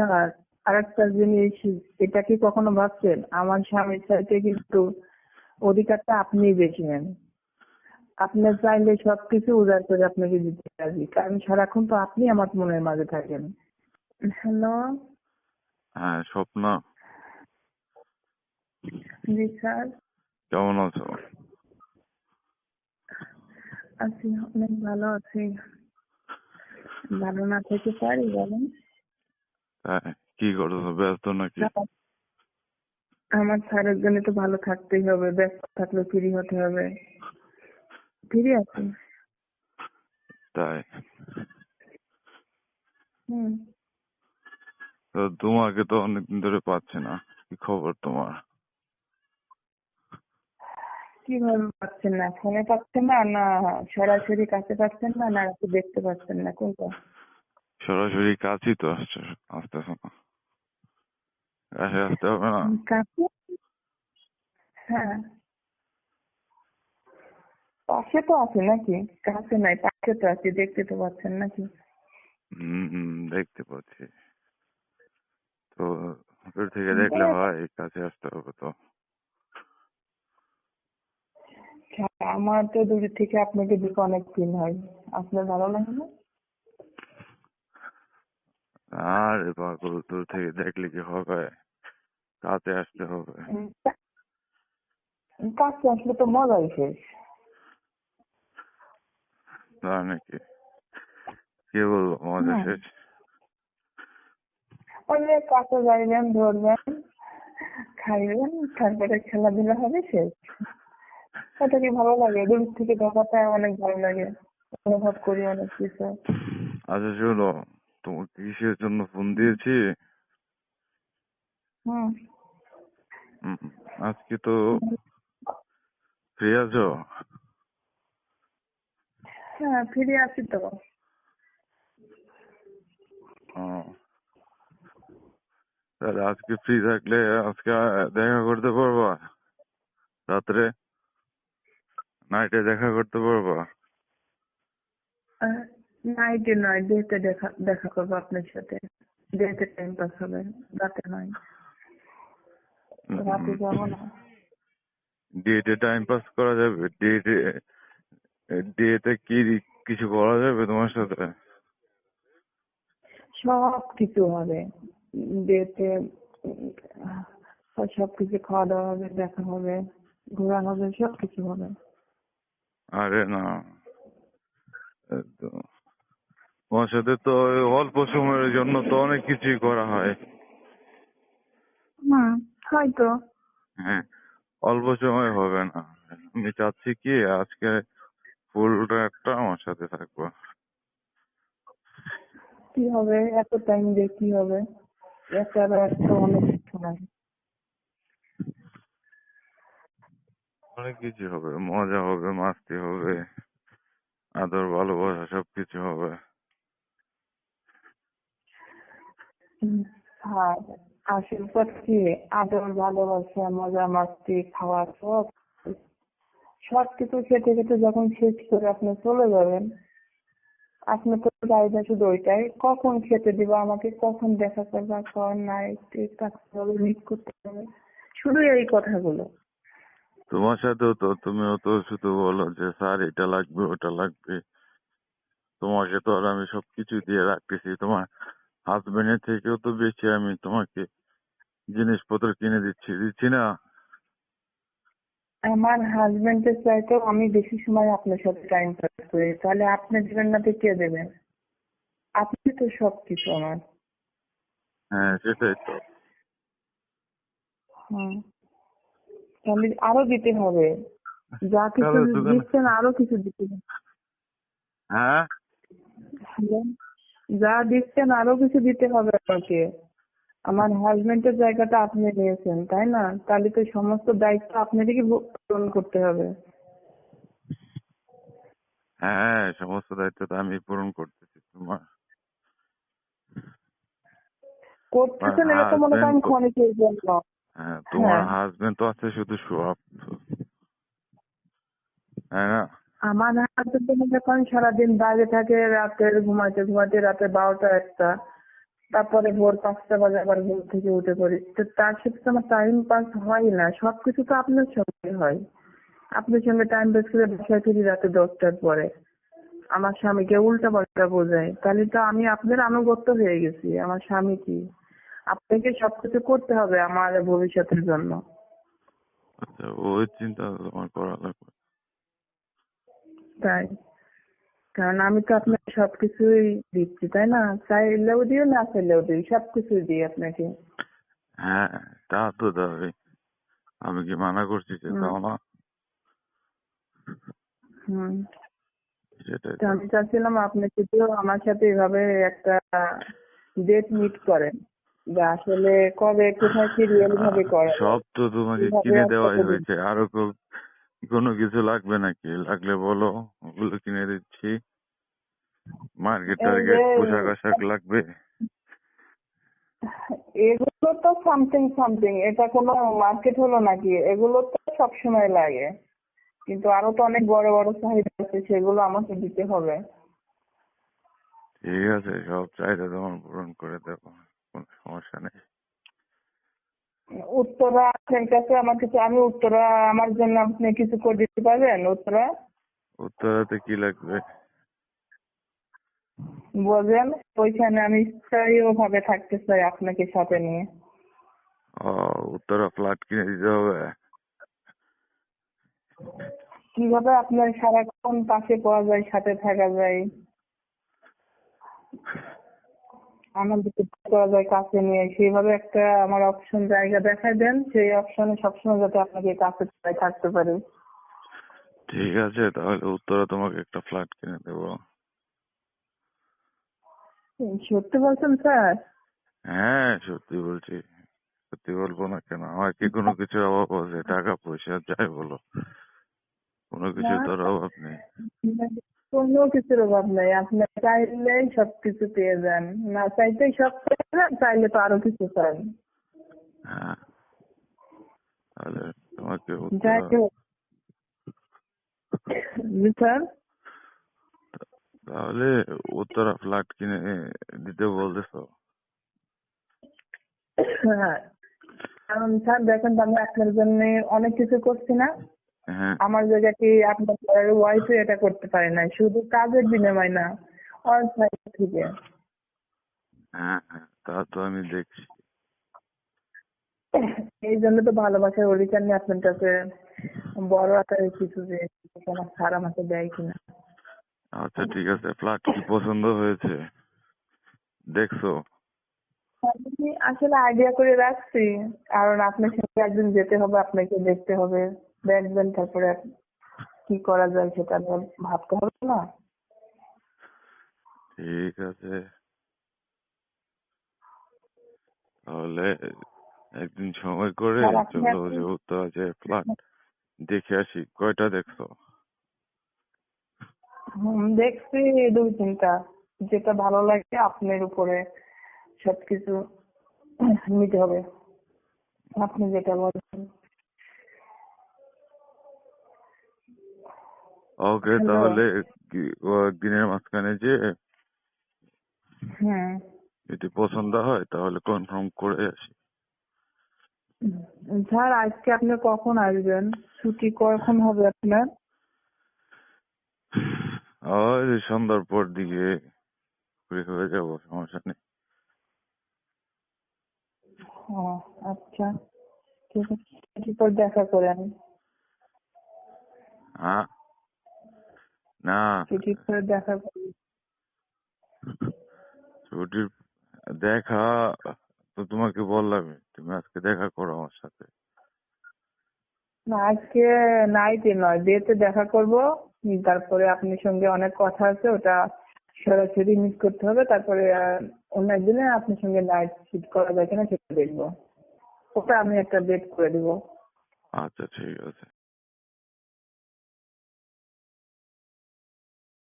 Sir আরেকটা জিনিস এটা কি কখনো ভাবছেন? আমার স্বামীর চাইতে কিন্তু অধিকারটা আপনিই বেশি নেন। আপনার চাইলে সবকিছু উজাড় করে আপনাকে দিতে রাজি কারণ সারাক্ষণ তো আপনি আমার মনের মাঝে থাকেন। হ্যালো? হ্যাঁ স্বপ্ন। জি স্যার। কেমন আছো? আছি অনেক ভালো আছি। ভালো না থেকে পারি বলেন। হ্যাঁ কি করছ? ব্যস্ত নাকি? আমার স্যারের জন্য তো ভালো থাকতেই হবে ব্যস্ত থাকলে ফ্রি হতে হবে। ফ্রি আছি। তাই? হুম। তো তোমাকে তো অনেকদিন ধরে পাচ্ছি না কি খবর তোমার? কীভাবে পাচ্ছেন না? ফোনে পাচ্ছেন না না সরাসরি কাছে পাচ্ছেন না না দেখতে পাচ্ছেন না? কোনটা? সরাসরি কাছেই তো আসছে আসতেছো না কাছে আসতে হবে না? কাছে হ্যাঁ। পাশে তো আছে নাকি? কাছে নাই পাশে তো আছে দেখতে তো পাচ্ছেন নাকি? হম হম দেখতে পাচ্ছি। তো দূর থেকে দেখলে হয়। কাছে আসতে হবে তো। হ্যাঁ, আমার তো দূর থেকে আপনাকে দেখে অনেক ফিল হয়। আপনার ভালো লাগে না? আরে পাগল দূর থেকে দেখলে কি হবে? কাছে আসতে হবে। কাছে আসলে তো মজাই শেষ? না নাকি? কি বলব মজা হুম। শেষ। যে কাছে যাইবেন ধরবেন খাইবেন তারপরে খেলাধুলা হবে শেষ। ওটা কি ভালো লাগে? দূর থেকে দেখাটা অনেক ভালো লাগে। অনুভব করি অনেক কিছু। আচ্ছা শোনো তোমাকে কিসের জন্য ফোন দিয়েছি? আজকে তো ফ্রি আছো? হ্যাঁ ফিরে আসি তো। তাহলে আজকে ফ্রি থাকলে আজকে দেখা করতে পারবা রাত্রে? নাইটে দেখা করতে পারবা? নাইটে নয় ডেতে দেখা দেখা করব আপনার সাথে। ডেতে টাইম পাস হবে রাতে নয়। রাতে যাব না। ডেটে টাইম পাস করা যাবে? ডেটে ডেটে কি কিছু করা যাবে তোমার সাথে? সব কিছু হবে। ডেতে সব কিছু খাওয়া দাওয়া হবে দেখা হবে ঘোরা হবে সব কিছু হবে। আরে না। তো তোমার সাথে তো অল্প সময়ের জন্য তো অনেক কিছুই করা হয়। হুম হয়তো। হ্যাঁ অল্প সময় হবে না। আমি চাচ্ছি কি আজকে ফুলটা একটা আমার সাথে থাকব। কি হবে? এত টাইম দিয়ে কি হবে? একটা অনেক সময় অনেক কিছু হবে। মজা হবে মাস্তি হবে আদর ভালোবাসা সবকিছু হবে। হ্যাঁ আসল কথা কি আদর, ভালোবাসা, মজা, মাস্তি, খাওয়া, সব? সব কিছু খেতে খেতে যখন শেষ করে আপনি চলে যাবেন, আপনি তো চাহিদা শুধু ওইটাই। কখন খেতে দিবা? আমাকে কখন দেখা করবা? কখন নাইট থাকতে হবে মিট করতে হবে। শুধু এই কথাগুলো। তোমার সাথেও তো, তুমিও তো শুধু বলো যে, স্যার, এটা লাগবে, ওটা লাগবে। তোমাকে তো আর আমি সবকিছু দিয়ে রাখতেছি। তোমার হাজবেন্ডের থেকেও তো বেশি আমি তোমাকে জিনিসপত্র কিনে দিচ্ছি দিচ্ছি না। আমার হাজবেন্ডের চাইতেও আমি বেশি সময় আপনার সাথে টাইম পাস করি। তাহলে আপনি দিবেন না তো কে দেবেন? আপনি তো সব কিছু আমার। হ্যাঁ সেটাই তো। হুম। তাহলে আরও দিতে হবে। যা কিছু দিচ্ছেন আরও কিছু দিতে হবে। হ্যাঁ? যা দিচ্ছেন আরও কিছু দিতে হবে আমাকে আমার হাজবেন্ডের জায়গাটা আপনি নিয়েছেন তাই না? তাহলে তো সমস্ত দায়িত্ব আপনাদেরই ভো- পূরণ করতে হবে। হ্যাঁ সমস্ত দায়িত্ব তো আমি পূরণ করতেছি তোমার। করতেছেন তো মনে করেন ক্ষণিকের জন্য। হ্যাঁ তোমার হ্যাঁ। হাজবেন্ড তো আছে শুধু সোয়াব তাই না? আমার হাজবেন্ড করেন সারাদিন বাইরে থাকে, রাতে ঘুমাইতে ঘুমাইতে রাতে বারোটা একটা, তারপরে ভোর পাঁচটা বাজে আবার ঘুম থেকে উঠে পড়ি। তো তার সাথে তো আমার টাইম পাস হয় না, সবকিছু তো আপনার সঙ্গে হয়। আপনার সঙ্গে টাইম পাস করে বাসায় ফিরি রাতে দশটার পরে। আমার স্বামীকে উল্টা পাল্টা বোঝায়। তাহলে তো আমি আপনার আনুগত্য হয়ে গেছি, আমার স্বামী কি? আপনাকে সবকিছু করতে হবে আমার ভবিষ্যতের জন্য। আচ্ছা ওই চিন্তা তোমার করা লাগবে। তাই। কারণ আমি তো আপনাকে সবকিছুই দিচ্ছি তাই না? চাইলেও দিও না চাইলেও দিই সবকিছুই দিই আপনাকে। হ্যাঁ তা তো দাবি। আমি কি মানা করছি যে হুম। দাও না। হুম। আমি চাচ্ছিলাম আপনি যদিও আমার সাথে এভাবে একটা ডেট মিট করেন যে আসলে কবে কোথায় কি রিয়েল ভাবে করেন সব তো তোমাকে কিনে দেওয়াই হয়েছে। আরও কোনো কিছু লাগবে নাকি? লাগলে বলো ওগুলো কিনে দিচ্ছি। মার্কেট টার্গেট পোশাক আশাক লাগবে? এগুলো তো সামথিং সামথিং এটা কোনো মার্কেট হলো নাকি? এগুলো তো সবসময় লাগে। কিন্তু আরও তো অনেক বড় বড় চাহিদা আছে সেগুলো আমাকে দিতে হবে। ঠিক আছে সব চাহিদা তোমার পূরণ করে দেবো। কোনো সমস্যা নেই। উত্তরা আপনার কাছে আমার কাছে আমি উত্তরা আমার জন্য আপনি কিছু করে দিতে পারবেন উত্তরা? উত্তরাতে কি লাগবে? বলবেন ওইখানে আমি স্থায়ীয় ভাবে থাকতে চাই আপনাকে সাথে নিয়ে। ও উত্তরা ফ্ল্যাট কিনে দিতে হবে? কীভাবে আপনার সারাক্ষণ পাশে পাওয়া যায় সাথে থাকা যায়? আনন্দ করতে করা যায় কাছে নিয়ে সেইভাবে একটা আমার অপশন জায়গা দেখাই দেন সেই অপশনে সবসময় যাতে আপনাকে কাছে থাকতে পারি। ঠিক আছে তাহলে উত্তরা তোমাকে একটা ফ্ল্যাট কিনে দেবো। সত্যি বলছেন স্যার? হ্যাঁ সত্যি বলছি। সত্যি বলব না কেন? আমার কি কোনো কিছুর অভাব আছে? টাকা পয়সা যাই বলো। কোনো কিছু। তোর অভাব নেই। কোনো কিছুর অভাব নাই। আপনি চাইলেই সবকিছু পেয়ে যান। না চাইতেই সব পেয়ে যান চাইলে তো আরও কিছু চান। হ্যাঁ। তাহলে উত্তরা ফ্ল্যাট কিনে দিতে বলতেছো? হ্যাঁ। কারণ স্যার দেখেন তো আমি আপনার জন্য অনেক কিছু করছি না। আমার জায়গায় কি আপনার ওয়াইফে এটা করতে পারে না শুধু কাজের বিনিময় না অল সাইড থেকে। হ্যাঁ হ্যাঁ তা তো আমি দেখছি। এই জন্য তো ভালোবাসার অধিকার নিয়ে আপনার কাছে। বড় আকারের কিছু যে আমার স্যার আমাকে দেয় কিনা আচ্ছা ঠিক আছে। ফ্ল্যাট কি পছন্দ হয়েছে? দেখছ? আমি আসলে আইডিয়া করে রাখছি। কারণ আপনার সাথে একদিন যেতে হবে আপনাকে দেখতে হবে। দেখবেন তারপরে কি করা যায় সেটা নিয়ে ভাবতে হবে না। ঠিক আছে। তাহলে একদিন সময় করে চলো আপনি- যে উত্তরা ফ্ল্যাট দেখে আসি কয়টা দেখছ? হুম দেখছি দুই তিনটা। যেটা ভালো লাগে আপনার উপরে সবকিছু নিতে হবে। আপনি যেটা বলছেন। ওকে তাহলে একদিনের মাঝখানে যে হুম যদি পছন্দ হয় তাহলে কনফার্ম করে আসি। স্যার আজকে আপনি কখন আসবেন? ছুটি কখন হবে আপনার? ওই সন্ধ্যার পর দিকে ফ্রি হয়ে যাব সমস্যা নেই। ও আচ্ছা। ঠিক আছে দেখা করেন হ্যাঁ না। ছুটির পর দেখা ছুটির দেখা তো তোমাকে বললাম তুমি আজকে দেখা করো আমার সাথে। না আজকে নাইটে নয় ডেতে দেখা করব তারপরে আপনার সঙ্গে অনেক কথা আছে ওটা সরাসরি মিট করতে হবে তারপরে অন্য একদিনে আপনার সঙ্গে নাইট শুট করা যায় কিনা সেটা দেখব। ওটা আমি একটা ডেট করে দিব। আচ্ছা ঠিক আছে।